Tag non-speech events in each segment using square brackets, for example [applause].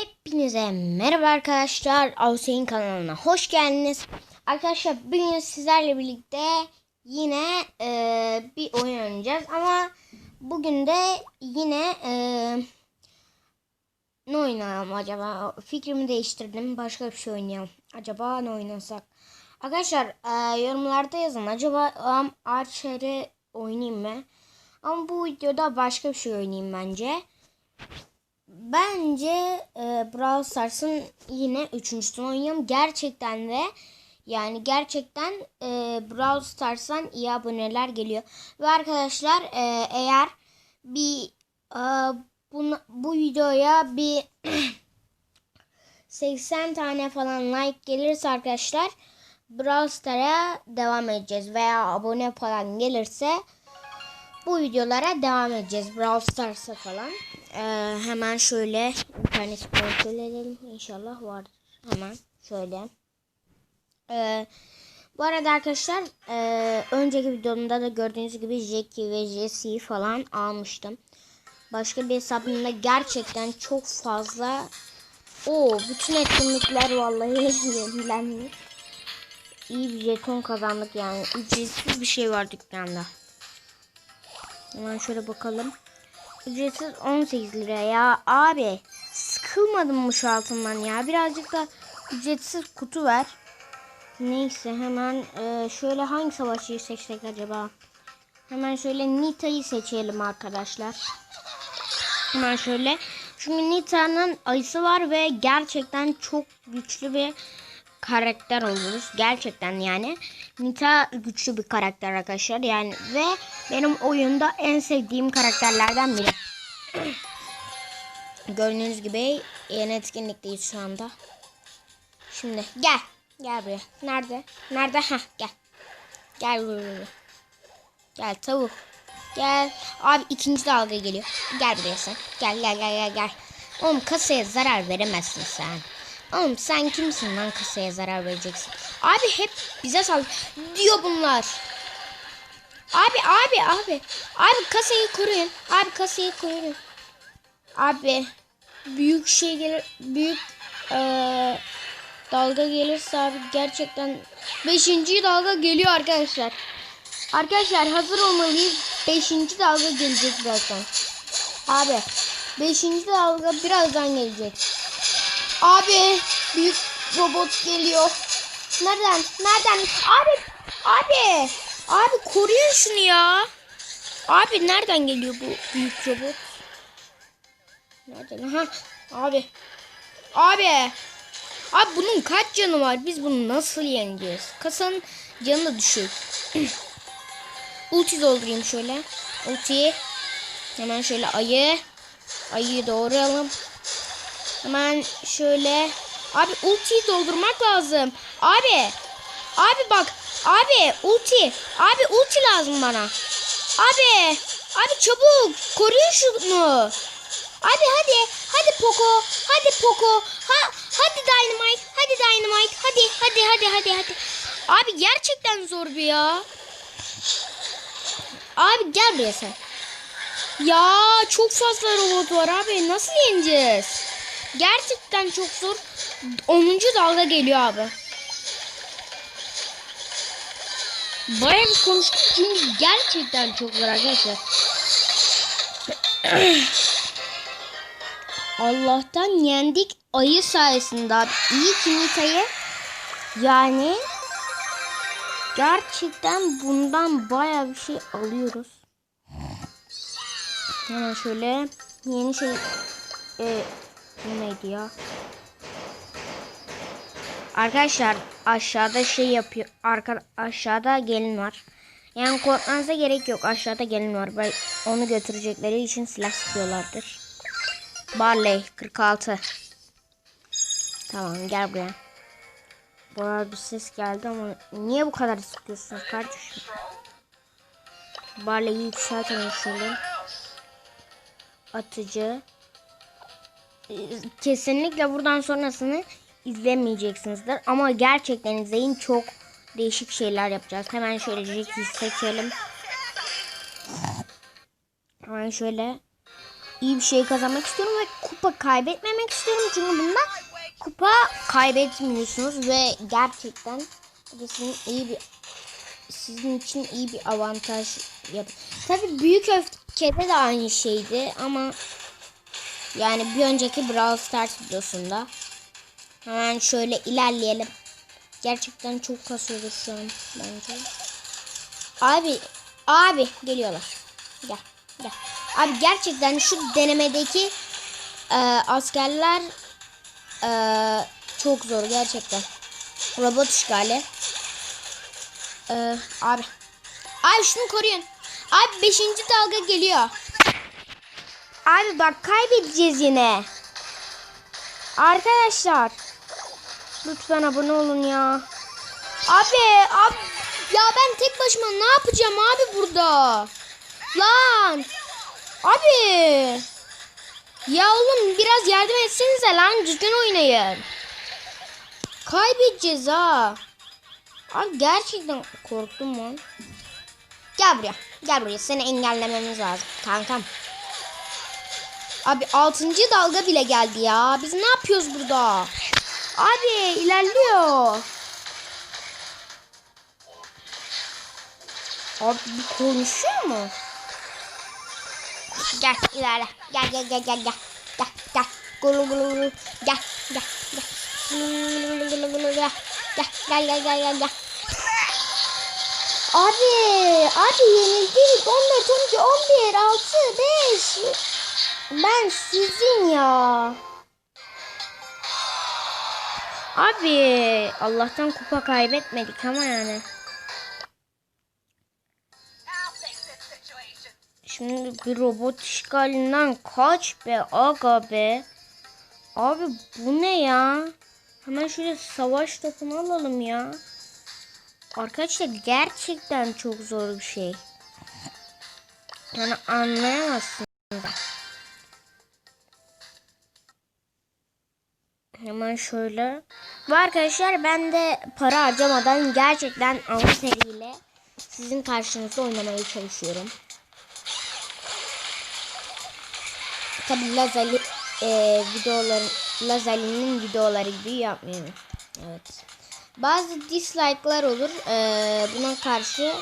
Hepinize merhaba arkadaşlar. Avseyin kanalına hoş geldiniz. Arkadaşlar bugün sizlerle birlikte yine e, bir oyun oynayacağız. Ama bugün de yine e, ne oynayalım acaba? Fikrimi değiştirdim. Başka bir şey oynayalım. Acaba ne oynasak? Arkadaşlar e, yorumlarda yazın. Acaba um, Archer'i oynayayım mı? Ama bu videoda başka bir şey oynayayım bence. Bence e, Brawl Stars'ın yine üçüncüsünü oynayalım. Gerçekten de yani gerçekten e, Brawl Stars'tan iyi aboneler geliyor. Ve arkadaşlar e, eğer bir e, buna, bu videoya bir [clears throat] 80 tane falan like gelirse arkadaşlar Brawl Stars'a devam edeceğiz. Veya abone falan gelirse bu videolara devam edeceğiz. Brawl Stars'a falan. Ee, hemen şöyle internet kontrol edelim. İnşallah vardır. Hemen şöyle. Ee, bu arada arkadaşlar e, önceki videomda da gördüğünüz gibi Jackie ve Jesse'yi falan almıştım. Başka bir hesabımda gerçekten çok fazla o bütün etkinlikler vallahi [laughs] yenilenmiş. İyi bir jeton kazandık yani. Ücretsiz bir şey var dükkanda. Hemen şöyle bakalım. Ücretsiz 18 lira ya. Abi sıkılmadım mı şu altından ya? Birazcık da ücretsiz kutu ver. Neyse hemen e, şöyle hangi savaşçıyı seçsek acaba? Hemen şöyle Nita'yı seçelim arkadaşlar. Hemen şöyle. Çünkü Nita'nın ayısı var ve gerçekten çok güçlü bir karakter oluruz. Gerçekten yani. Nita güçlü bir karakter arkadaşlar. Yani ve benim oyunda en sevdiğim karakterlerden biri. [clears throat] Gördüğünüz gibi yeni etkinlikteyiz şu anda. Şimdi gel. Gel buraya. Nerede? Nerede? Ha gel. Gel buraya. Gel tavuk. Gel. Abi ikinci dalga geliyor. Gel buraya sen. Gel gel gel gel gel. Oğlum kasaya zarar veremezsin sen. Oğlum sen kimsin lan kasaya zarar vereceksin? Abi hep bize sal diyor bunlar. Abi abi abi. Abi kasayı koruyun. Abi kasayı koruyun. Abi büyük şey gelir büyük eee, dalga gelirse abi gerçekten 5. dalga geliyor arkadaşlar. Arkadaşlar hazır olmalıyız. 5. dalga gelecek zaten. Abi 5. dalga birazdan gelecek. Abi büyük robot geliyor. Nereden? Nereden? Abi abi abi koruyun şunu ya. Abi nereden geliyor bu büyük robot? Nereden? Aha abi. Abi. Abi bunun kaç canı var? Biz bunu nasıl yeneceğiz? Kasanın canı da. [clears throat] Ulti doldurayım şöyle. Ulti. Hemen şöyle ayı. Ayıyı doğrayalım. Hemen şöyle. Abi ultiyi doldurmak lazım. Abi. Abi bak. Abi ulti. Abi ulti lazım bana. Abi. Abi çabuk. Koruyun şunu. Abi hadi. Hadi Poco. Hadi Poco. Ha, hadi Dynamite. Hadi Dynamite. Hadi hadi hadi hadi hadi. Abi gerçekten zor bir ya. Abi gel buraya sen. Ya çok fazla robot var abi. Nasıl yeneceğiz? Gerçekten çok zor. 10. dalga geliyor abi. Bayağı bir konuştuk çünkü gerçekten çok zor arkadaşlar. [clears throat] Allah'tan yendik ayı sayesinde abi. İyi ki Nita'yı yani gerçekten bundan bayağı bir şey alıyoruz. Hemen şöyle yeni şey e, bu neydi ya? Arkadaşlar aşağıda şey yapıyor. Arka aşağıda gelin var. Yani korkmanıza gerek yok. Aşağıda gelin var. Onu götürecekleri için silah sıkıyorlardır. Barley 46. Tamam gel buraya. Burada bir ses geldi ama niye bu kadar sıkıyorsunuz kardeşim? Barley'i yükseltelim şöyle. Atıcı kesinlikle buradan sonrasını izlemeyeceksinizdir. Ama gerçekten izleyin çok değişik şeyler yapacağız. Hemen şöyle Jack'i seçelim. Hemen şöyle iyi bir şey kazanmak istiyorum ve kupa kaybetmemek istiyorum. Çünkü bunda kupa kaybetmiyorsunuz ve gerçekten sizin iyi bir sizin için iyi bir avantaj yap. Tabii büyük öfkede de aynı şeydi ama yani bir önceki Brawl Stars videosunda hemen şöyle ilerleyelim. Gerçekten çok kasıyordur şu an bence. Abi abi geliyorlar. Gel gel. Abi gerçekten şu denemedeki e, askerler e, çok zor gerçekten. Robot işgali. E, abi. Abi şunu koruyun. Abi 5. dalga geliyor. Abi bak kaybedeceğiz yine. Arkadaşlar. Lütfen abone olun ya. Abi, abi ya ben tek başıma ne yapacağım abi burada? Lan. Abi. Ya oğlum biraz yardım etsenize lan düzgün oynayın. Kaybedeceğiz ha. Abi gerçekten korktum lan. Gel buraya. Gel buraya. Seni engellememiz lazım kankam. Abi 6. dalga bile geldi ya. Biz ne yapıyoruz burada? Abi ilerliyor. Abi bu konuşuyor mu? Gel ilerle. Gel gel gel gel gel. Gel gel. Gulu gulu gulu. Gel gel gel. Gulu gulu gulu gulu gel. Gel gel gel gel gel gel. Abi, abi yenildik. 14, 12, 11, 6, 5. Ben sizin ya. Abi Allah'tan kupa kaybetmedik ama yani. Şimdi bir robot işgalinden kaç be aga be. Abi bu ne ya? Hemen şöyle savaş topunu alalım ya. Arkadaşlar gerçekten çok zor bir şey. Yani anlayamazsınız. Hemen şöyle. Ve arkadaşlar ben de para harcamadan gerçekten ana seriyle sizin karşınızda oynamaya çalışıyorum. Tabi Lazali e, videoları Lazali'nin videoları gibi yapmıyorum. Evet. Bazı dislike'lar olur. E, buna karşı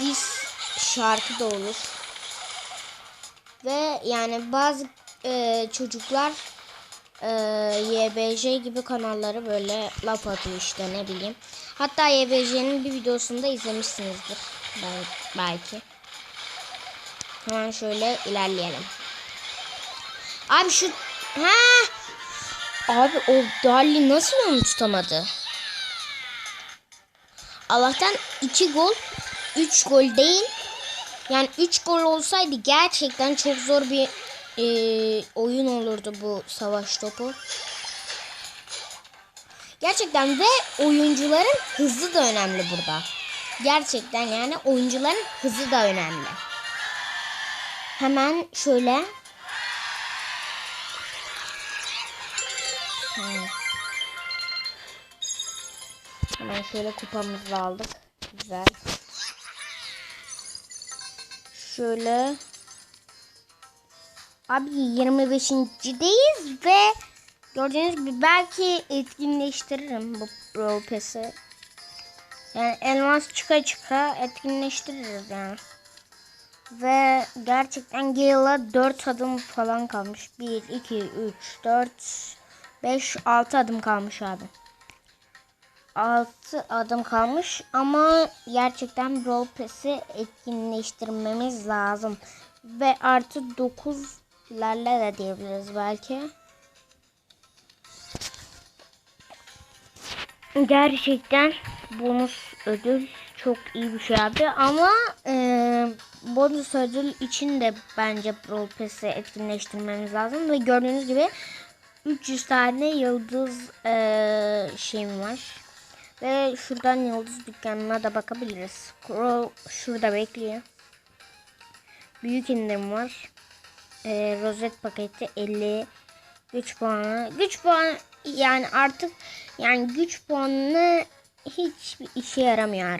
dis şarkı da olur. Ve yani bazı e, çocuklar e, YBJ gibi kanalları böyle laf atıyor işte ne bileyim. Hatta YBJ'nin bir videosunda izlemişsinizdir. Ben, belki. Hemen şöyle ilerleyelim. Abi şu ha Abi o Dali nasıl onu tutamadı? Allah'tan 2 gol 3 gol değil. Yani 3 gol olsaydı gerçekten çok zor bir e, oyun olurdu bu savaş topu. Gerçekten ve oyuncuların hızı da önemli burada. Gerçekten yani oyuncuların hızı da önemli. Hemen şöyle. Hemen şöyle kupamızı aldık. Güzel. Şöyle. Abi 25.deyiz ve gördüğünüz gibi belki etkinleştiririm bu Brawl Pass'i. Yani elmas çıka çıka etkinleştiririz yani. Ve gerçekten Gale'a 4 adım falan kalmış. 1, 2, 3, 4, 5, 6 adım kalmış abi. 6 adım kalmış ama gerçekten Brawl Pass'i etkinleştirmemiz lazım. Ve artı 9 lerle de diyebiliriz belki. Gerçekten bonus ödül çok iyi bir şey abi ama e, bonus ödül için de bence Brawl Pass'i etkinleştirmemiz lazım ve gördüğünüz gibi 300 tane yıldız e, şeyim var. Ve şuradan yıldız dükkanına da bakabiliriz. Crow şurada bekliyor. Büyük indirim var. E, rozet paketi 50 güç puanı. Güç puanı yani artık yani güç puanı hiçbir işe yaramıyor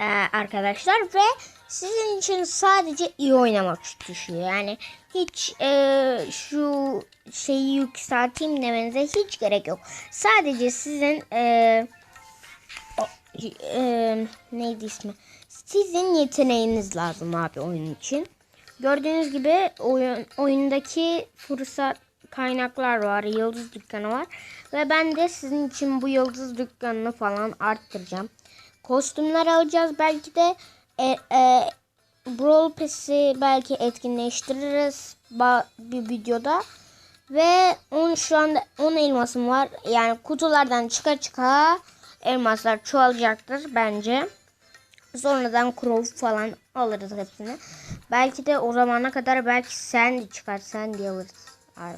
e, arkadaşlar ve Sizin için sadece iyi oynamak düşüyor. Yani hiç e, şu şeyi yükselteyim demenize hiç gerek yok. Sadece sizin e, e, neydi ismi? Sizin yeteneğiniz lazım abi oyun için. Gördüğünüz gibi oyun, oyundaki fırsat kaynaklar var. Yıldız dükkanı var. Ve ben de sizin için bu yıldız dükkanını falan arttıracağım. Kostümler alacağız. Belki de e, e, Brawl Pass'i belki etkinleştiririz bir videoda. Ve 10 şu anda 10 elmasım var. Yani kutulardan çıka çıka elmaslar çoğalacaktır bence. Sonradan Crow falan alırız hepsini. Belki de o zamana kadar belki sen çıkar sen de alırız. Abi.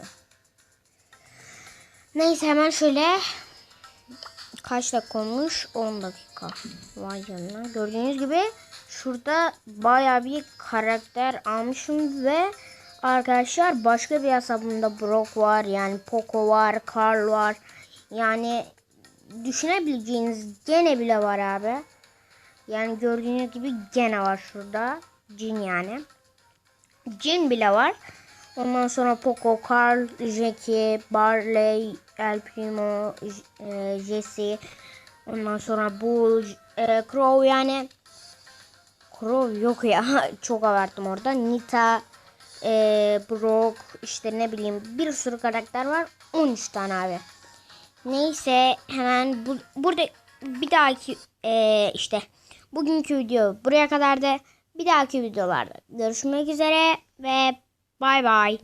Neyse hemen şöyle kaç dakika olmuş? 10 dakika. Vay canına. Gördüğünüz gibi şurada baya bir karakter almışım ve arkadaşlar başka bir hesabımda Brock var. Yani Poco var, Carl var. Yani düşünebileceğiniz gene bile var abi. Yani gördüğünüz gibi gene var şurada. Cin yani. Cin bile var. Ondan sonra Poco, Carl, Jackie, Barley, El Primo, e, Jesse. Ondan sonra Bull, e, Crow yani. Crow yok ya. [laughs] Çok abarttım orada. Nita, e, Brock, işte ne bileyim bir sürü karakter var. 13 tane abi. Neyse hemen bu, burada bir dahaki e, işte bugünkü video buraya kadar da bir dahaki videolarda görüşmek üzere ve bay bay.